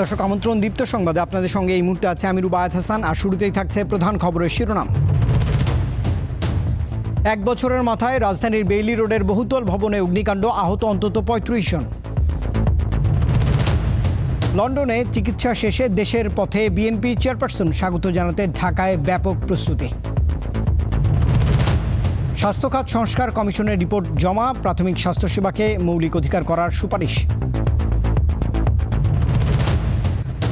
দর্শক, আমন্ত্রণ দীপ্ত সংবাদে আপনাদের সঙ্গে এই মুহূর্তে আছে আমি রুবায়ত হাসান, আর শুরুতেই থাকছে প্রধান খবরের শিরোনাম। এক বছরের মাথায় রাজধানীর বেইলি রোডের বহুতল ভবনে অগ্নিকাণ্ড আহত অন্তত পঁয়ত্রিশ জন। লন্ডনে চিকিৎসা শেষে দেশের পথে বিএনপি চেয়ারপারসন, স্বাগত জানাতে ঢাকায় ব্যাপক প্রস্তুতি। স্বাস্থ্যখাত সংস্কার কমিশনের রিপোর্ট জমা, প্রাথমিক স্বাস্থ্যসেবাকে মৌলিক অধিকার করার সুপারিশ।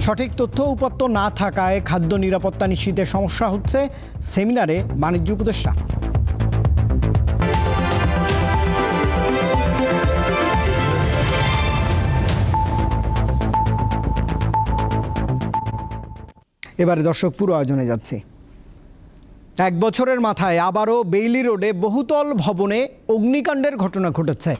সঠিক তথ্য উপাত্ত না থাকায় খাদ্য নিরাপত্তা নিশ্চিতে সমস্যা হচ্ছে সেমিনারে বাণিজ্য উপদেষ্টা। এবারে দর্শক, পুরো আয়োজনে যাচ্ছে। এক বছরের মাথায় আবারও বেইলি রোডে বহুতল ভবনে অগ্নিকাণ্ডের ঘটনা ঘটেছে।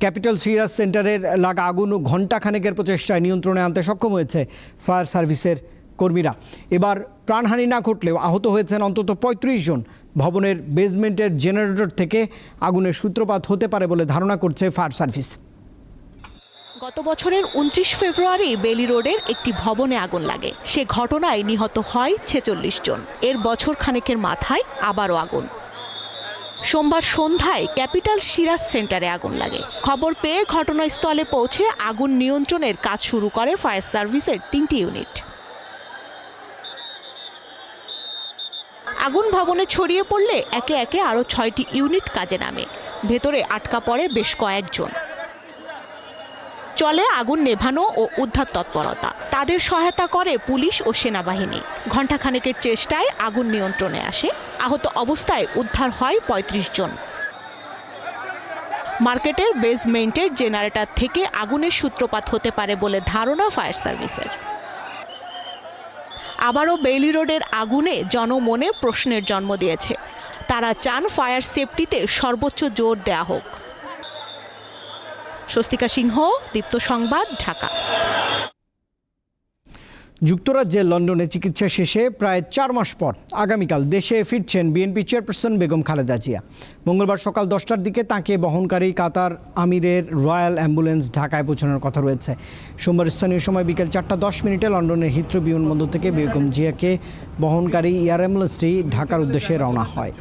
ক্যাপিটাল সিরাজ সেন্টারের লাগা আগুন ও ঘণ্টাখানেকের প্রচেষ্টায় নিয়ন্ত্রণে আনতে সক্ষম হয়েছে ফায়ার সার্ভিসের কর্মীরা। এবার প্রাণহানি না ঘটলেও আহত হয়েছেন অন্তত পঁয়ত্রিশ জন। ভবনের বেসমেন্টের জেনারেটর থেকে আগুনের সূত্রপাত হতে পারে বলে ধারণা করছে ফায়ার সার্ভিস। গত বছরের উনত্রিশ ফেব্রুয়ারি বেলি রোডের একটি ভবনে আগুন লাগে। সে ঘটনায় নিহত হয় ছেচল্লিশ জন। এর বছর খানেকের মাথায় আবারও আগুন। সোমবার সন্ধ্যায় ক্যাপিটাল সিরাজ সেন্টারে আগুন লাগে। খবর পেয়ে ঘটনাস্থলে পৌঁছে আগুন নিয়ন্ত্রণের কাজ শুরু করে ফায়ার সার্ভিসের তিনটি ইউনিট। আগুন ভবনে ছড়িয়ে পড়লে একে একে আরও ছয়টি ইউনিট কাজে নামে। ভেতরে আটকা পড়ে বেশ কয়েকজন। চলে আগুন নেভানো ও উদ্ধার তৎপরতা। তাদের সহায়তা করে পুলিশ ও সেনাবাহিনী। ঘণ্টাখানেকের চেষ্টায় আগুন নিয়ন্ত্রণে আসে। আহত অবস্থায় উদ্ধার হয় ৩৫ জন। মার্কেটের বেসমেন্টের জেনারেটর থেকে আগুনের সূত্রপাত হতে পারে বলে ধারণা ফায়ার সার্ভিসের। আবারও বেইলি রোডের আগুনে জনমনে প্রশ্নের জন্ম দিয়েছে। তারা চান ফায়ার সেফটিতে সর্বোচ্চ জোর দেয়া হোক। স্বস্তিকা সিংহ, দীপ্ত সংবাদ, ঢাকা। যুক্তরাজ্যের লন্ডনে চিকিৎসা শেষে প্রায় চার মাস পর আগামীকাল দেশে ফিরছেন বিএনপি চেয়ারপারসন বেগম খালেদা জিয়া। মঙ্গলবার সকাল দশটার দিকে তাকে বহনকারী কাতার আমিরের রয়্যাল অ্যাম্বুলেন্স ঢাকায় পৌঁছানোর কথা রয়েছে। সোমবার স্থানীয় সময় বিকেল চারটা দশ মিনিটে লন্ডনের হিথ্রো বিমানবন্দর থেকে বেগম জিয়াকে বহনকারী এয়ার অ্যাম্বুলেন্সটি ঢাকার উদ্দেশ্যে রওনা হয়।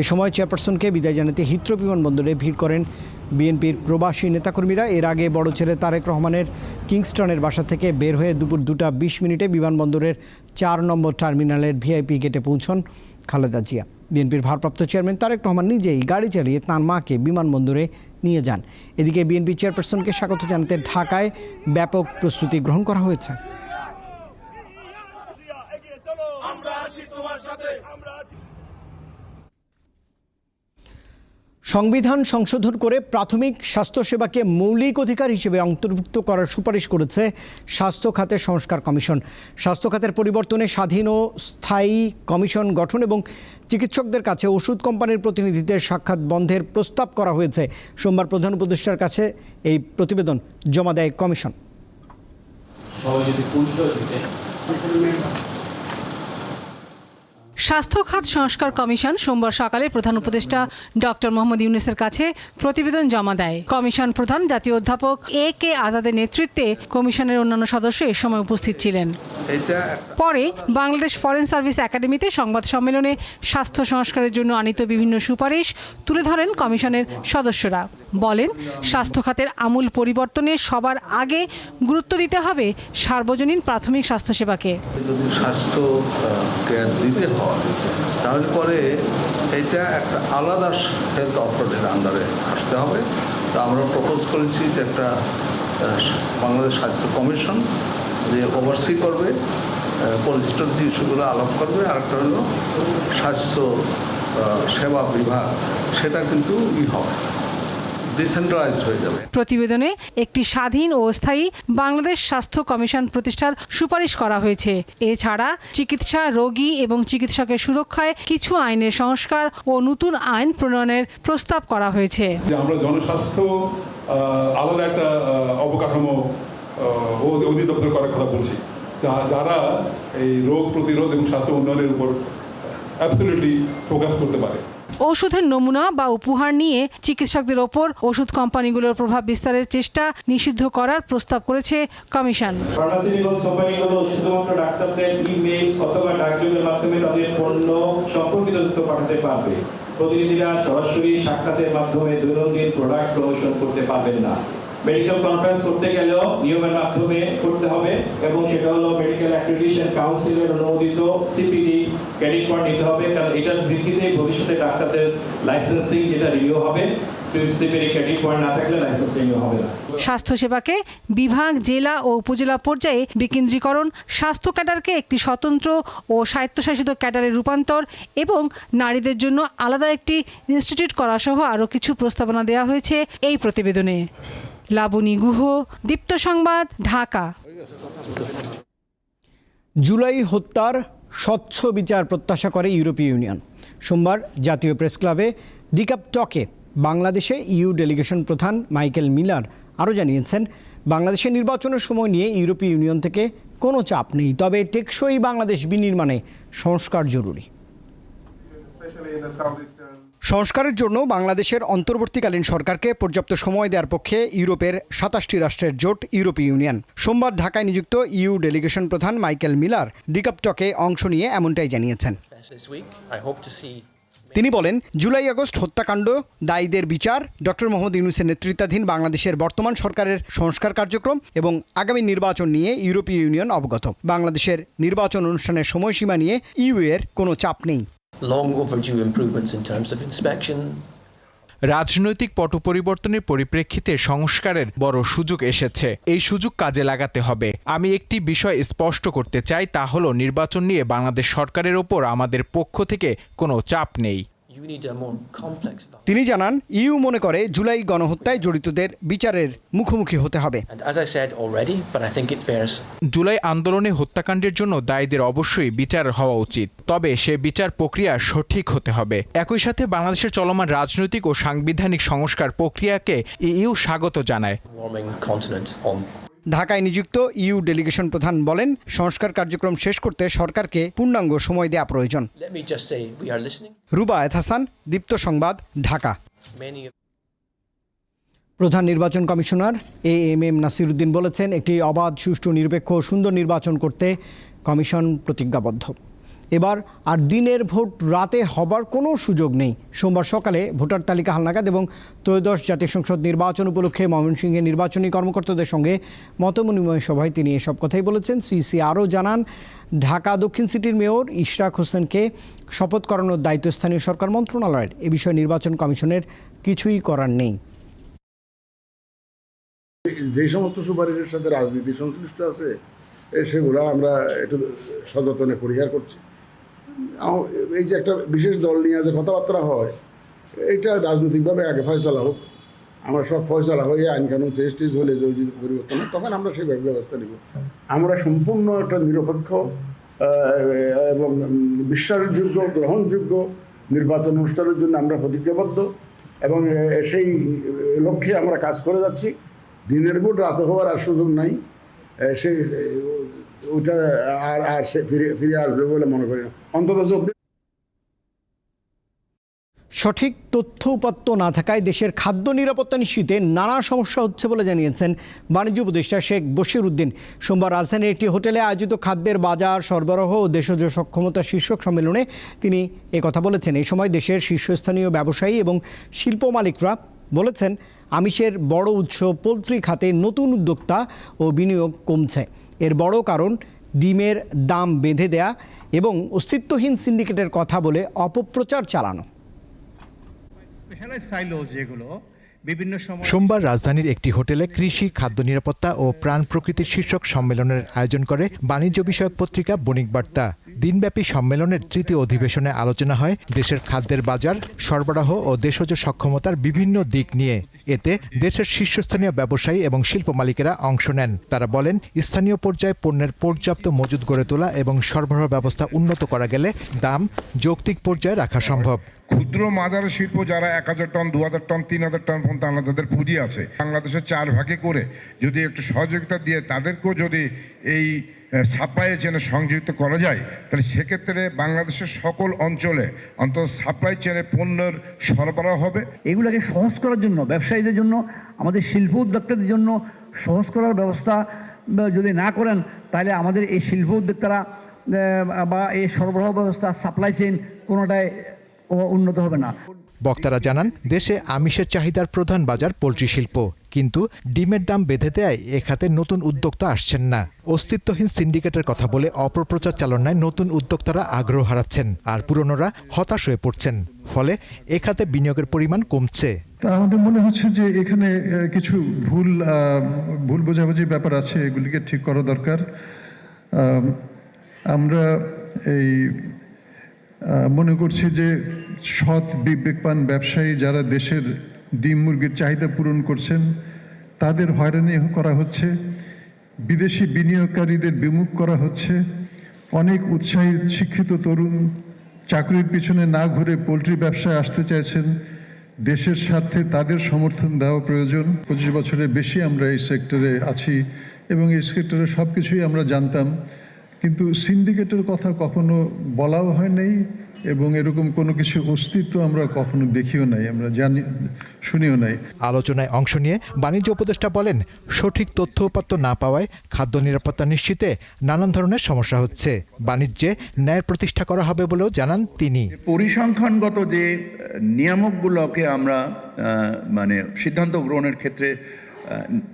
এ সময় চেয়ারপারসনকে বিদায় জানাতে হিথ্রো বিমানবন্দরে ভিড় করেন বিএনপির প্রবাসী নেতাকর্মীরা এর আগে বড় ছেলে তারেক রহমানের কিংস্টনের বাসা থেকে বের হয়ে দুপুর দুটা বিশ মিনিটে বিমানবন্দরের চার নম্বর টার্মিনালের ভিআইপি গেটে পৌঁছন খালেদা জিয়া। বিএনপির ভারপ্রাপ্ত চেয়ারম্যান তারেক রহমান নিজেই গাড়ি চালিয়ে তাঁর মাকে বিমানবন্দরে নিয়ে যান। এদিকে বিএনপি চেয়ারপারসনকে স্বাগত জানাতে ঢাকায় ব্যাপক প্রস্তুতি গ্রহণ করা হয়েছে আমরা আছি তোমার সাথে আমরা আছি সংবিধান সংশোধন করে প্রাথমিক স্বাস্থ্যসেবাকে মৌলিক অধিকার হিসেবে অন্তর্ভুক্ত করার সুপারিশ করেছে স্বাস্থ্য খাতের সংস্কার কমিশন। স্বাস্থ্য খাতের পরিবর্তনে স্বাধীন ও স্থায়ী কমিশন গঠন এবং চিকিৎসকদের কাছে ওষুধ কোম্পানির প্রতিনিধিদের সাক্ষাৎ বন্ধের প্রস্তাব করা হয়েছে। সোমবার প্রধান উপদেষ্টার কাছে এই প্রতিবেদন জমা দেয় কমিশন। স্বাস্থ্য খাত সংস্কার কমিশন সোমবার সকালে প্রধান উপদেষ্টা ডক্টর মোহাম্মদ ইউনুসের কাছে প্রতিবেদন জমা দেয়। কমিশন প্রধান জাতীয় অধ্যাপক এ কে আজাদের নেতৃত্বে কমিশনের অন্যান্য সদস্য এ সময় উপস্থিত ছিলেন। পরে বাংলাদেশ ফরেন সার্ভিস একাডেমিতে সংবাদ সম্মেলনে স্বাস্থ্য সংস্কারের জন্য আনিত বিভিন্ন সুপারিশ তুলে ধরেন কমিশনের সদস্যরা। বলেন, স্বাস্থ্য খাতের আমূল পরিবর্তনে সবার আগে গুরুত্ব দিতে হবে সার্বজনীন প্রাথমিক স্বাস্থ্যসেবাকে। যদি স্বাস্থ্য কেয়ার দিতে হয়, তাহলে পরে এটা একটা আলাদা হেলথ অথরিটির আন্ডারে আসতে হবে। তো আমরা প্রপোজ করেছি যে একটা বাংলাদেশ স্বাস্থ্য কমিশন যে ওভারসি করবে যে ইস্যুগুলো আলাপ করবে। আর একটা হলো স্বাস্থ্য সেবা বিভাগ, সেটা কিন্তু ই হবে। ডিসেন্ট্রালাইজড হয়ে যাবে। প্রতিবেদনে একটি স্বাধীন ও স্থায়ী বাংলাদেশ স্বাস্থ্য কমিশন প্রতিষ্ঠার সুপারিশ করা হয়েছে। এছাড়া চিকিৎসা রোগী এবং চিকিৎসকের সুরক্ষায় কিছু আইনের সংস্কার ও নতুন আইন প্রণয়নের প্রস্তাব করা হয়েছে। আমরা জনস্বাস্থ্য আলাদা একটা অবকাঠামো অধিদপ্তর করার কথা বলছি। যারা এই রোগ প্রতিরোধ এবং স্বাস্থ্য উন্নয়নের উপর অ্যাবসলিউটলি ফোকাস করতে পারে। ঔষধের নমুনা বা উপহার নিয়ে চিকিৎসকদের ওপর ওষুধ কোম্পানিগুলোর প্রভাব বিস্তারের চেষ্টা নিষিদ্ধ করার প্রস্তাব করেছে কমিশন। প্রতিনিধিরা সরাসরি সাক্ষাতের মাধ্যমে দৈনন্দিন প্রোডাক্ট প্রমোশন করতে পারবেন না। মেডিকেল কনফারেন্স করতে গেলেও নিয়মের মাধ্যমে করতে হবে এবং সেটা হলো মেডিকেল অ্যাক্রিডিটেশন কাউন্সিলের অনুমোদিত সিপিডি ক্রেডিট কার্ড নিতে হবে। কারণ এটার ভিত্তিতে ভবিষ্যতে ডাক্তারদের লাইসেন্সিং যেটা রিনিউ হবে স্বাস্থ্যসেবাকে বিভাগ, জেলা ও উপজেলা পর্যায়ে বিকেন্দ্রীকরণ, স্বাস্থ্য ক্যাডারকে একটি স্বতন্ত্র ও স্বায়ত্তশাসিত ক্যাডারে রূপান্তর এবং নারীদের জন্য আলাদা একটি ইনস্টিটিউট করা সহ আরও কিছু প্রস্তাবনা দেওয়া হয়েছে এই প্রতিবেদনে। লাবণী গুহ দীপ্ত সংবাদ ঢাকা। জুলাই হত্যার স্বচ্ছ বিচার প্রত্যাশা করে ইউরোপীয় ইউনিয়ন। সোমবার জাতীয় প্রেস ক্লাবে ডিকাপ টকে বাংলাদেশে ইউ ডেলিগেশন প্রধান মাইকেল মিলার আরও জানিয়েছেন বাংলাদেশের নির্বাচনের সময় নিয়ে ইউরোপীয় ইউনিয়ন থেকে কোনো চাপ নেই তবে টেকসই বাংলাদেশ বিনির্মাণে সংস্কার জরুরি। সংস্কারের জন্য বাংলাদেশের অন্তর্বর্তীকালীন সরকারকে পর্যাপ্ত সময় দেওয়ার পক্ষে ইউরোপের সাতাশটি রাষ্ট্রের জোট ইউরোপীয় ইউনিয়ন। সোমবার ঢাকায় নিযুক্ত ইউ ডেলিগেশন প্রধান মাইকেল মিলার ডিকাপটকে অংশ নিয়ে এমনটাই জানিয়েছেন। তিনি বলেন, জুলাই আগস্ট হত্যাকাণ্ড, দায়ীদের বিচার ডক্টর মোহাম্মদ ইউনুসের নেতৃত্বাধীন বাংলাদেশের বর্তমান সরকারের সংস্কার কার্যক্রম এবং আগামী নির্বাচন নিয়ে ইউরোপীয় ইউনিয়ন অবগত। বাংলাদেশের নির্বাচন অনুষ্ঠানের সময়সীমা নিয়ে ইউ এর কোনো চাপ নেই। Long overdue improvements in terms of inspection, রাজনৈতিক পট পরিবর্তনের পরিপ্রেক্ষিতে সংস্কারের বড় সুযোগ এসেছে। এই সুযোগ কাজে লাগাতে হবে। আমি একটি বিষয় স্পষ্ট করতে চাই তা হল নির্বাচন নিয়ে বাংলাদেশ সরকারের ওপর আমাদের পক্ষ থেকে কোনো চাপ নেই। তিনি জানান ইউ মনে করে জুলাই গণহত্যায় জড়িতদের বিচারের মুখোমুখি হতে হবে। জুলাই আন্দোলনে হত্যাকাণ্ডের জন্য দায়ীদের অবশ্যই বিচার হওয়া উচিত। তবে সে বিচার প্রক্রিয়া সঠিক হতে হবে। একই সাথে বাংলাদেশের চলমান রাজনৈতিক ও সাংবিধানিক সংস্কার প্রক্রিয়াকে ইউ স্বাগত জানায়। ঢাকায় নিযুক্ত ইউ ডেলিগেশন প্রধান বলেন সংস্কার কার্যক্রম শেষ করতে সরকারকে পূর্ণাঙ্গ সময় দেয়া প্রয়োজন। রুবায়ত হাসান দীপ্ত সংবাদ ঢাকা। প্রধান নির্বাচন commissioner A M M Nasiruddin বলেছেন একটি অবাধ সুষ্ঠু নিরপেক্ষ সুন্দর নির্বাচন করতে কমিশন প্রতিজ্ঞাবদ্ধ। এবার আর দিনের ভোট রাতে হবার কোনো সুযোগ নেই। সোমবার সকালে ভোটার তালিকা হালনাগাদ এবং ত্রয়োদশ জাতীয় সংসদ নির্বাচন উপলক্ষে ময়মনসিংহের নির্বাচনী কর্মকর্তাদের সঙ্গে মতবিনিময় সভায় তিনি এসব কথাই বলেছেন। সিসি আরও জানান, ঢাকা দক্ষিণ সিটির মেয়র ইশরাক হোসেনকে শপথ করানোর দায়িত্ব স্থানীয় সরকার মন্ত্রণালয়ের। এ বিষয়ে নির্বাচন কমিশনের কিছুই করার নেই। যে সমস্ত সুপারিশের সাথে রাজনীতি সংশ্লিষ্ট আছে সেগুলো আমরা একটু সযত্নে পরিহার করছি। এই যে একটা বিশেষ দল নিয়ে যে কথাবার্তা হয় এটা রাজনৈতিকভাবে আগে ফয়সালা হোক আমরা সব ফয়সালা হয়ে আইন কানুন চেস টেস হলে যদি পরিবর্তন হয় তখন আমরা সেই ব্যবস্থা নিব। আমরা সম্পূর্ণ একটা নিরপেক্ষ এবং বিশ্বাসযোগ্য গ্রহণযোগ্য নির্বাচন অনুষ্ঠানের জন্য আমরা প্রতিজ্ঞাবদ্ধ এবং সেই লক্ষ্যে আমরা কাজ করে যাচ্ছি। দিনের ভোট রাত হওয়ার আর সুযোগ নাই। এ, সে এ, ও- ওইটা আর আর ফিরে আসবে বলে মনে করি অন্তত সঠিক তথ্য উপাত্ত না থাকায় দেশের খাদ্য নিরাপত্তা নিশ্চিতে নানা সমস্যা হচ্ছে বলে জানিয়েছেন বাণিজ্য উপদেষ্টা শেখ বশির উদ্দিন। সোমবার রাজধানীর একটি হোটেলে আয়োজিত খাদ্যের বাজার, সরবরাহ ও দেশজ সক্ষমতা শীর্ষক সম্মেলনে তিনি কথা বলেছেন। এই সময় দেশের শীর্ষস্থানীয় ব্যবসায়ী এবং শিল্প মালিকরা বলেছেন, আমিষের বড় উৎস পোলট্রি খাতে নতুন উদ্যোক্তা ও বিনিয়োগ কমছে। এর বড় কারণ ডিমের দাম বেঁধে দেয়া এবং অস্তিত্বহীন সিন্ডিকেটের কথা বলে অপপ্রচার চালানো। সোমবার রাজধানীর একটি হোটেলে কৃষি, খাদ্য নিরাপত্তা ও প্রাণ প্রকৃতির শীর্ষক সম্মেলনের আয়োজন করে বাণিজ্য বিষয়ক পত্রিকা বণিক বার্তা। দিনব্যাপী সম্মেলনের তৃতীয় অধিবেশনে আলোচনা হয় দেশের খাদ্যের বাজার, সরবরাহ ও দেশজ সক্ষমতার বিভিন্ন দিক নিয়ে। এতে দেশের শীর্ষস্থানীয় ব্যবসায়ী এবং শিল্প মালিকেরা অংশ নেন। তারা বলেন, স্থানীয় পর্যায়ে পণ্যের পর্যাপ্ত মজুদ গড়ে তোলা এবং সরবরাহ ব্যবস্থা উন্নত করা গেলে দাম যৌক্তিক পর্যায়ে রাখা সম্ভব। ক্ষুদ্র মাজার শিল্প যারা এক হাজার টন, দু হাজার টন, তিন হাজার টন পর্যন্ত আলাদা যাদের পুঁজি আছে। বাংলাদেশের চার ভাগে করে যদি একটু সহযোগিতা দিয়ে তাদেরকেও যদি এই সাপ্লাই চেনে সংযুক্ত করা যায় তাহলে সেক্ষেত্রে বাংলাদেশের সকল অঞ্চলে অন্তত সাপ্লাই চেনে পণ্যের সরবরাহ হবে। এগুলোকে সহজ করার জন্য ব্যবসায়ীদের জন্য আমাদের শিল্প উদ্যোক্তাদের জন্য সহজ করার ব্যবস্থা বা যদি না করেন তাহলে আমাদের এই শিল্প উদ্যোক্তারা বা এই সরবরাহ ব্যবস্থা সাপ্লাই চেন কোনোটাই উন্নত হবে না। বক্তারা জানান দেশে আমিষের চাহিদার প্রধান বাজার পোলট্রি শিল্প। কিন্তু ডিমের দাম বেঁধে দেয় এ খাতে নতুন উদ্যোক্তা আসছেন না। অস্তিত্বহীন সিন্ডিকেটের কথা বলে অপপ্রচার চালনায় নতুন উদ্যোক্তারা আগ্রহ হারাচ্ছেন আর পুরনোরা হতাশ হয়ে পড়ছেন। ফলে এ খাতে বিনিয়োগের পরিমাণ কমছে। আমাদের মনে হচ্ছে যে এখানে কিছু ভুল ভুল বোঝাবুঝি ব্যাপার আছে এগুলিকে ঠিক করা দরকার। আমরা এই মনে করছি যে সৎ বিবেকবান ব্যবসায়ী যারা দেশের ডিম মুরগির চাহিদা পূরণ করছেন। তাদের হয়রানি করা হচ্ছে। বিদেশি বিনিয়োগকারীদের বিমুখ করা হচ্ছে। অনেক উৎসাহী শিক্ষিত তরুণ চাকরির পিছনে না ঘুরে পোলট্রি ব্যবসায় আসতে চাইছেন। দেশের স্বার্থে তাদের সমর্থন দেওয়া প্রয়োজন। পঁচিশ বছরের বেশি আমরা এই সেক্টরে আছি এবং এই সেক্টরে সব কিছুই আমরা জানতাম। কিন্তু সিন্ডিকেটের কথা কখনো বলাও হয় নাই। এবং এরকম কোনো কিছু অস্তিত্ব আমরা কখনো দেখিও নাই আমরা জানি শুনিও নাই। আলোচনায় অংশ নিয়ে বাণিজ্য উপদেষ্টা বলেন সঠিক তথ্য উপাত্ত না পাওয়ায় খাদ্য নিরাপত্তা নিশ্চিতে নানান ধরনের সমস্যা হচ্ছে। বাণিজ্যে ন্যায় প্রতিষ্ঠা করা হবে বলেও জানান তিনি। পরিসংখ্যানগত যে নিয়ামকগুলোকে আমরা মানে সিদ্ধান্ত গ্রহণের ক্ষেত্রে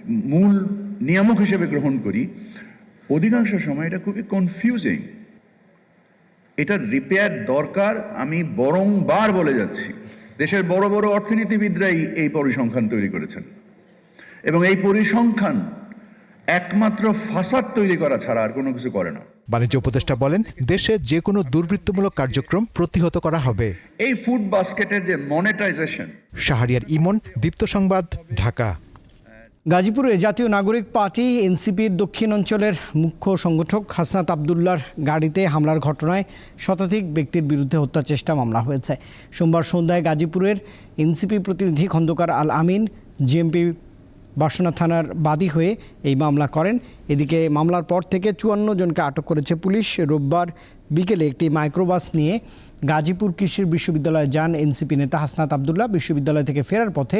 মূল নিয়ামক হিসেবে গ্রহণ করি অধিকাংশ সময় এটা খুবই কনফিউজিং এটার রিপেয়ার দরকার আমি বরংবার বলে যাচ্ছি। দেশের বড় বড় অর্থনীতিবিদরাই এই পরিসংখ্যান তৈরি করেছেন। এবং এই পরিসংখ্যান একমাত্র ফাসাদ তৈরি করা ছাড়া আর কোনো কিছু করে না। বাণিজ্য উপদেষ্টা বলেন দেশে যে কোনো দুর্বৃত্তমূলক কার্যক্রম প্রতিহত করা হবে। এই ফুড বাস্কেটের যে মনিটাইজেশন শাহরিয়ার ইমন দীপ্ত সংবাদ ঢাকা। গাজীপুরে জাতীয় নাগরিক পার্টি, এনসিপির দক্ষিণ অঞ্চলের মুখ্য সংগঠক হাসনাত আবদুল্লার গাড়িতে হামলার ঘটনায় শতাধিক ব্যক্তির বিরুদ্ধে হত্যা চেষ্টা মামলা হয়েছে। সোমবার সন্ধ্যায় গাজীপুরের এনসিপি প্রতিনিধি খন্দকার আল আমিন, জিএমপি বাসনা থানার বাদী হয়ে এই মামলা করেন। এদিকে মামলার পর থেকে চুয়ান্ন জনকে আটক করেছে পুলিশ। রোববার বিকেলে একটি মাইক্রোবাস নিয়ে গাজীপুর কৃষি বিশ্ববিদ্যালয়ে যান এনসিপি নেতা হাসনাত আবদুল্লাহ। বিশ্ববিদ্যালয় থেকে ফেরার পথে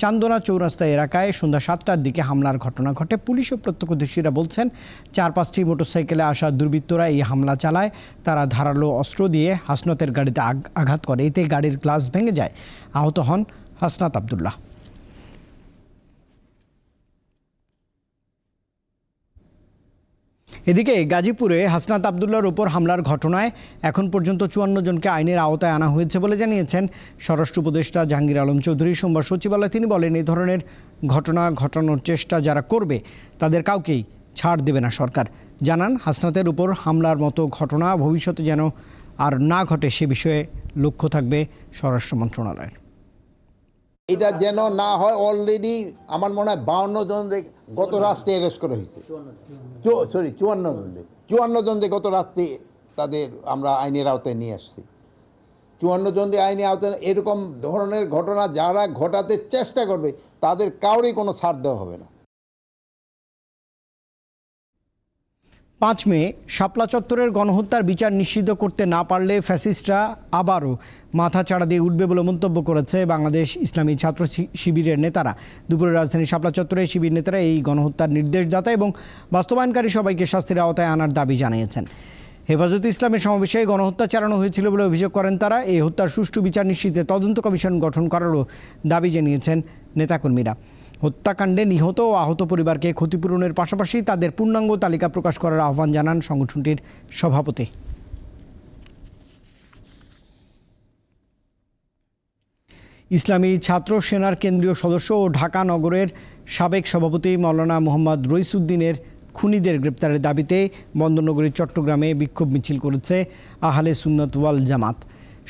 চান্দনা চৌরাস্তা এলাকায় সন্ধ্যা সাতটার দিকে হামলার ঘটনা ঘটে। পুলিশ ও প্রত্যক্ষদর্শীরা বলছেন চার পাঁচটি মোটরসাইকেলে আসা দুর্বৃত্তরা এই হামলা চালায়। তারা ধারালো অস্ত্র দিয়ে হাসনাতের গাড়িতে আঘাত করে। এতে গাড়ির গ্লাস ভেঙে যায়। আহত হন হাসনাত আবদুল্লাহ। এদিকে গাজীপুরে হাসনাত আবদুল্লার ওপর হামলার ঘটনায় এখন পর্যন্ত চুয়ান্ন জনকে আইনের আওতায় আনা হয়েছে বলে জানিয়েছেন স্বরাষ্ট্র উপদেষ্টা জাহাঙ্গীর আলম চৌধুরী। সোমবার সচিবালয়ে তিনি বলেন এই ধরনের ঘটনা ঘটানোর চেষ্টা যারা করবে, তাদের কাউকেই ছাড় দেবে না সরকার। জানান, হাসনাতের উপর হামলার মতো ঘটনা ভবিষ্যতে যেন আর না ঘটে সে বিষয়ে লক্ষ্য থাকবে স্বরাষ্ট্র মন্ত্রণালয়ের। এটা যেন না হয় অলরেডি আমার মনে হয় বাউন্ন জন গত রাষ্ট্রে অ্যারেস্ট করা হয়েছে। সরি চুয়ান্ন জন চুয়ান্ন জন গত রাত্রে তাদের আমরা আইনের আওতায় নিয়ে আসছি। চুয়ান্ন জন আইনের আওতায়, এরকম ধরনের ঘটনা যারা ঘটাতে চেষ্টা করবে, তাদের কাউরই কোনো ছাড় দেওয়া হবে না। পাঁচ মে শাপলা চত্বরের গণহত্যার বিচার নিশ্চিত করতে না পারলে ফ্যাসিস্টরা আবারও মাথা চাড়া দিয়ে উঠবে বলে মন্তব্য করেছে বাংলাদেশ ইসলামী ছাত্র শিবিরের নেতারা। দুপুরে রাজধানী শাপলা চত্বরে শিবির নেতারা এই গণহত্যার নির্দেশদাতা এবং বাস্তবায়নকারী সবাইকে শাস্তির আওতায় আনার দাবি জানিয়েছেন। হেফাজতে ইসলামের সমাবেশে গণহত্যা চালানো হয়েছিল বলে অভিযোগ করেন তারা। এই হত্যার সুষ্ঠু বিচার নিশ্চিতে তদন্ত কমিশন গঠন করারও দাবি জানিয়েছেন নেতাকর্মীরা। হত্যাকাণ্ডে নিহত ও আহত পরিবারকে ক্ষতিপূরণের পাশাপাশি তাদের পূর্ণাঙ্গ তালিকা প্রকাশ করার আহ্বান জানান সংগঠনটির সভাপতি। ইসলামী ছাত্র সেনার কেন্দ্রীয় সদস্য ও ঢাকা নগরের সাবেক সভাপতি মৌলানা মোহাম্মদ রইসুদ্দিনের খুনিদের গ্রেপ্তারের দাবিতে বন্দরনগরীর চট্টগ্রামে বিক্ষোভ মিছিল করেছে আহলে সুন্নত ওয়াল জামাত।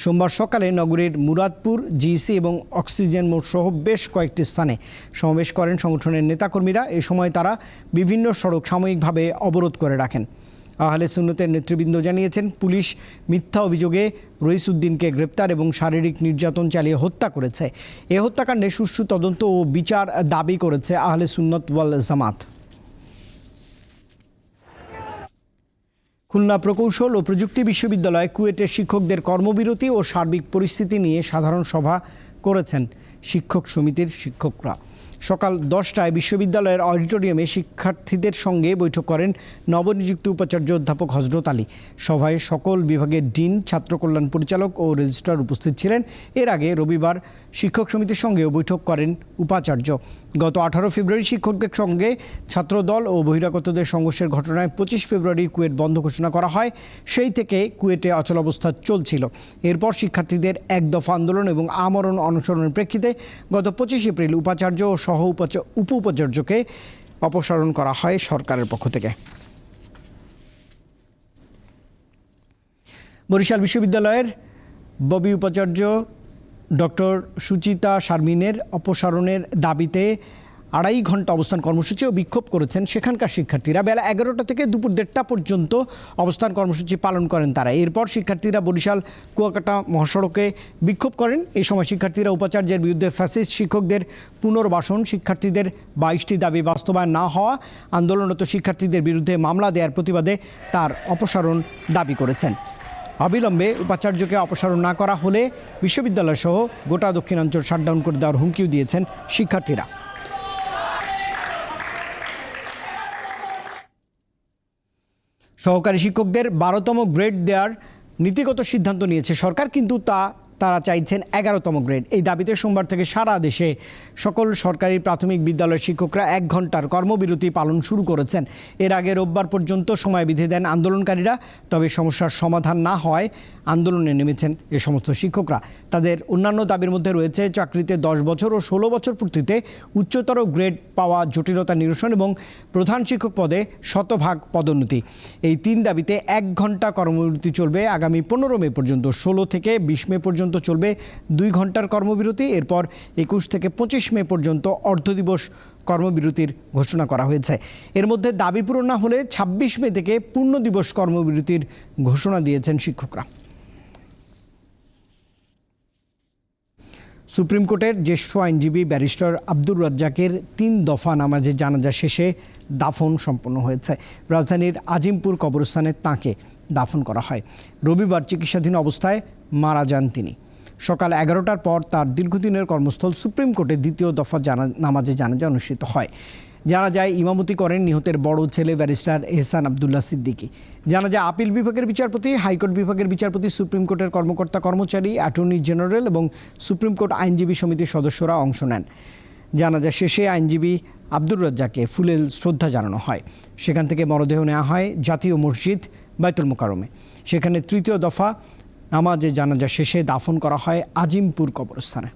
সোমবার সকালে নগরীর মুরাদপুর জিসি এবং অক্সিজেন মোড় সহ বেশ কয়েকটি স্থানে সমাবেশ করেন সংগঠনের নেতাকর্মীরা। এ সময় তারা বিভিন্ন সড়ক সাময়িকভাবে অবরোধ করে রাখেন। আহলে সুন্নতের নেতৃবৃন্দ জানিয়েছেন, পুলিশ মিথ্যা অভিযোগে রইসুদ্দিনকে গ্রেপ্তার এবং শারীরিক নির্যাতন চালিয়ে হত্যা করেছে। এ হত্যাকাণ্ডে সুষ্ঠু তদন্ত ও বিচার দাবি করেছে আহলে সুন্নত ওয়াল জামাত। খুলনা প্রকৌশল ও প্রযুক্তি বিশ্ববিদ্যালয় কুয়েটের শিক্ষকদের কর্মবিরতি ও সার্বিক পরিস্থিতি নিয়ে সাধারণ সভা করেছেন শিক্ষক সমিতির শিক্ষকরা। সকাল দশটায় বিশ্ববিদ্যালয়ের অডিটোরিয়ামে শিক্ষার্থীদের সঙ্গে বৈঠক করেন নবনিযুক্ত উপাচার্য অধ্যাপক হজরত আলী। সভায় সকল বিভাগের ডিন, ছাত্র কল্যাণ পরিচালক ও রেজিস্ট্রার উপস্থিত ছিলেন। এর আগে রবিবার শিক্ষক সমিতির সঙ্গেও বৈঠক করেন উপাচার্য। গত আঠারো ফেব্রুয়ারি শিক্ষকদের সঙ্গে ছাত্রদল ও বহিরাগতদের সংঘর্ষের ঘটনায় পঁচিশ ফেব্রুয়ারি কুয়েট বন্ধ ঘোষণা করা হয়। সেই থেকে কুয়েটে অচলাবস্থা চলছিল। এরপর শিক্ষার্থীদের এক দফা আন্দোলন এবং আমরণ অনুসরণের প্রেক্ষিতে গত পঁচিশ এপ্রিল উপাচার্য ও সহ উপ উপাচার্যকে অপসারণ করা হয় সরকারের পক্ষ থেকে। বরিশাল বিশ্ববিদ্যালয়ের ববি উপাচার্য ডক্টর সুচিতা শারমিনের অপসারণের দাবিতে আড়াই ঘণ্টা অবস্থান কর্মসূচি ও বিক্ষোভ করেছেন সেখানকার শিক্ষার্থীরা। বেলা এগারোটা থেকে দুপুর দেড়টা পর্যন্ত অবস্থান কর্মসূচি পালন করেন তারা। এরপর শিক্ষার্থীরা বরিশাল কুয়াকাটা মহাসড়কে বিক্ষোভ করেন। এই সময় শিক্ষার্থীরা উপাচার্যের বিরুদ্ধে ফ্যাসিস্ট শিক্ষকদের পুনর্বাসন, শিক্ষার্থীদের বাইশটি দাবি বাস্তবায়ন না হওয়া, আন্দোলনরত শিক্ষার্থীদের বিরুদ্ধে মামলা দেওয়ার প্রতিবাদে তার অপসারণ দাবি করেছেন। অবিলম্বে উপাচার্যকে অপসারণ না করা হলে বিশ্ববিদ্যালয় সহ গোটা দক্ষিণাঞ্চল শাটডাউন করে দেওয়ার হুমকিও দিয়েছেন শিক্ষার্থীরা। সহকারী শিক্ষকদের বারোতম গ্রেড দেওয়ার নীতিগত সিদ্ধান্ত নিয়েছে সরকার, কিন্তু তা তারা চাইছেন এগারোতম গ্রেড। এই দাবিতে সোমবার থেকে সারা দেশে সকল সরকারি প্রাথমিক বিদ্যালয়ের শিক্ষকরা এক ঘণ্টার কর্মবিরতি পালন শুরু করেছেন। এর আগে রোববার পর্যন্ত সময় বিধি দেন আন্দোলনকারীরা, তবে সমস্যার সমাধান না হওয়ায় আন্দোলনে নেমেছেন এ সমস্ত শিক্ষকরা। তাদের অন্যান্য দাবির মধ্যে রয়েছে, চাকরিতে দশ বছর ও ষোলো বছর পূর্তিতে উচ্চতর গ্রেড পাওয়া জটিলতা নিরসন এবং প্রধান শিক্ষক পদে শতভাগ পদোন্নতি। এই তিন দাবিতে এক ঘণ্টা কর্মবিরতি চলবে। আগামী পনেরো মে পর্যন্ত ষোলো থেকে বিশ মে পর্যন্ত চলবে দুই ঘণ্টার কর্মবিরতি। এরপর একুশ থেকে পঁচিশ মে পর্যন্ত অর্ধদিবস কর্মবিরতির ঘোষণা করা হয়েছে। এর মধ্যে দাবি পূরণ না হলে ছাব্বিশ মে থেকে পূর্ণ দিবস কর্মবিরতির ঘোষণা দিয়েছেন শিক্ষকরা। সুপ্রিম কোর্টের জ্যেষ্ঠ আইনজীবী ব্যারিস্টার আব্দুর রাজ্জাকের তিন দফা নামাজে জানাজা শেষে দাফন সম্পন্ন হয়েছে। রাজধানীর আজিমপুর কবরস্থানে তাঁকে দাফন করা হয়। রবিবার চিকিৎসাধীন অবস্থায় মারা যান তিনি। সকাল এগারোটার পর তার দীর্ঘদিনের কর্মস্থল সুপ্রিম কোর্টে দ্বিতীয় দফা জানা নামাজে জানাজা অনুষ্ঠিত হয়। জানা যায় ইমামতি করেন নিহতের বড় ছেলে ব্যারিস্টার এহসান আবদুল্লাহ সিদ্দিকী। জানা যায় আপিল বিভাগের বিচারপতি, হাইকোর্ট বিভাগের বিচারপতি, সুপ্রিম কোর্টের কর্মকর্তা, কর্মচারী, অ্যাটর্নি জেনারেল এবং সুপ্রিম কোর্ট আইনজীবী সমিতির সদস্যরা অংশ নেন। জানাজা শেষে আইনজীবী আব্দুর রাজ্জাককে ফুলেল শ্রদ্ধা জানানো হয়। সেখান থেকে মরদেহ নেওয়া হয় জাতীয় মসজিদ বাইতুল মোকারমে সেখানে তৃতীয় দফা নামাজে জানাজা শেষে দাফন করা হয় আজিমপুর কবরস্থানে।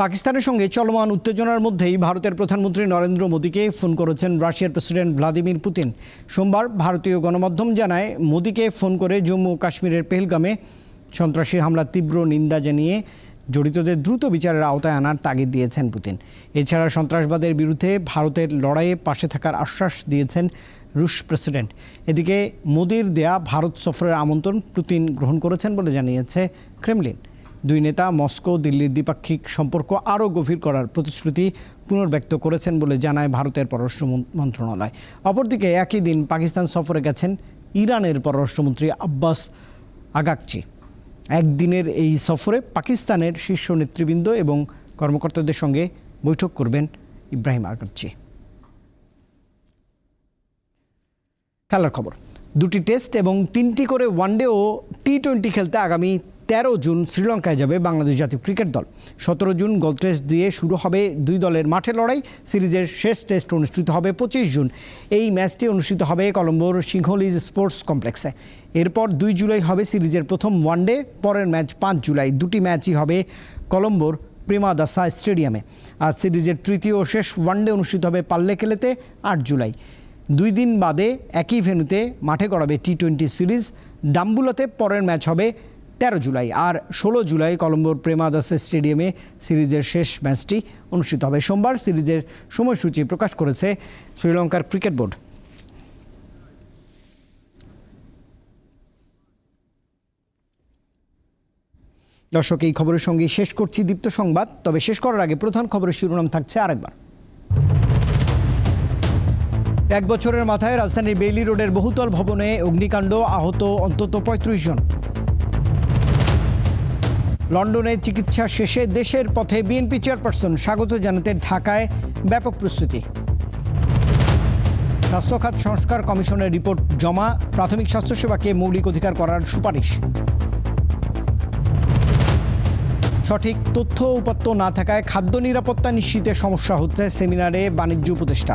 পাকিস্তানের সঙ্গে চলমান উত্তেজনার মধ্যেই ভারতের প্রধানমন্ত্রী নরেন্দ্র মোদীকে ফোন করেছেন রাশিয়ার প্রেসিডেন্ট ভ্লাদিমির পুতিন। সোমবার ভারতীয় গণমাধ্যম জানায়, মোদীকে ফোন করে জম্মু ও কাশ্মীরের পেহেলগামে সন্ত্রাসী হামলার তীব্র নিন্দা জানিয়ে জড়িতদের দ্রুত বিচারের আওতায় আনার তাগিদ দিয়েছেন পুতিন। এছাড়া সন্ত্রাসবাদের বিরুদ্ধে ভারতের লড়াইয়ে পাশে থাকার আশ্বাস দিয়েছেন রুশ প্রেসিডেন্ট। এদিকে মোদির দেয়া ভারত সফরের আমন্ত্রণ পুতিন গ্রহণ করেছেন বলে জানিয়েছে ক্রেমলিন। দুই নেতা মস্কো, দিল্লির দ্বিপাক্ষিক সম্পর্ক আরও গভীর করার প্রতিশ্রুতি পুনর্ব্যক্ত করেছেন বলে জানায় ভারতের পররাষ্ট্র মন্ত্রণালয়। অপরদিকে একই দিন পাকিস্তান সফরে গেছেন ইরানের পররাষ্ট্রমন্ত্রী আব্বাস আগাকচি একদিনের এই সফরে পাকিস্তানের শীর্ষ নেতৃবৃন্দ এবং কর্মকর্তাদের সঙ্গে বৈঠক করবেন ইব্রাহিম আগাকচি খেলার খবর। দুটি টেস্ট এবং তিনটি করে ওয়ানডে ও টি টোয়েন্টি খেলতে আগামী তেরো জুন শ্রীলঙ্কায় যাবে বাংলাদেশ জাতীয় ক্রিকেট দল। সতেরো জুন গোল টেস্ট দিয়ে শুরু হবে দুই দলের মাঠে লড়াই। সিরিজের শেষ টেস্ট অনুষ্ঠিত হবে পঁচিশ জুন। এই ম্যাচটি অনুষ্ঠিত হবে কলম্বোর সিংহলিজ স্পোর্টস কমপ্লেক্সে। এরপর দুই জুলাই হবে সিরিজের প্রথম ওয়ানডে পরের ম্যাচ পাঁচ জুলাই। দুটি ম্যাচই হবে কলম্বোর প্রেমাদাসা স্টেডিয়ামে। আর সিরিজের তৃতীয় ও শেষ ওয়ানডে অনুষ্ঠিত হবে পাল্লেকেলেতে, আট জুলাই। দুই দিন বাদে একই ভেন্যুতে মাঠে গড়াবে টি টোয়েন্টি সিরিজ। ডাম্বুলাতে পরের ম্যাচ হবে তেরো জুলাই আর ষোলো জুলাই কলম্বোর প্রেমাদাস স্টেডিয়ামে সিরিজের শেষ ম্যাচটি অনুষ্ঠিত হবে। সোমবার সিরিজের সময়সূচি প্রকাশ করেছে শ্রীলঙ্কার ক্রিকেট বোর্ড। দর্শক, এই খবরের সঙ্গে শেষ করছি দীপ্ত সংবাদ। তবে শেষ করার আগে প্রধান খবরের শিরোনাম থাকছে আরেকবার। এক বছরের মাথায় রাজধানীর বেইলি রোডের বহুতল ভবনে অগ্নিকাণ্ড আহত অন্তত পঁয়ত্রিশ জন। লন্ডনে চিকিৎসা শেষে দেশের পথে বিএনপি চেয়ারপারসন স্বাগত জানাতে ঢাকায় ব্যাপক প্রস্তুতি। স্বাস্থ্য খাত সংস্কার কমিশনের রিপোর্ট জমা, প্রাথমিক স্বাস্থ্যসেবাকে মৌলিক অধিকার করার সুপারিশ। সঠিক তথ্য উপাত্ত না থাকায় খাদ্য নিরাপত্তা নিশ্চিতে সমস্যা হচ্ছে সেমিনারে বাণিজ্য উপদেষ্টা।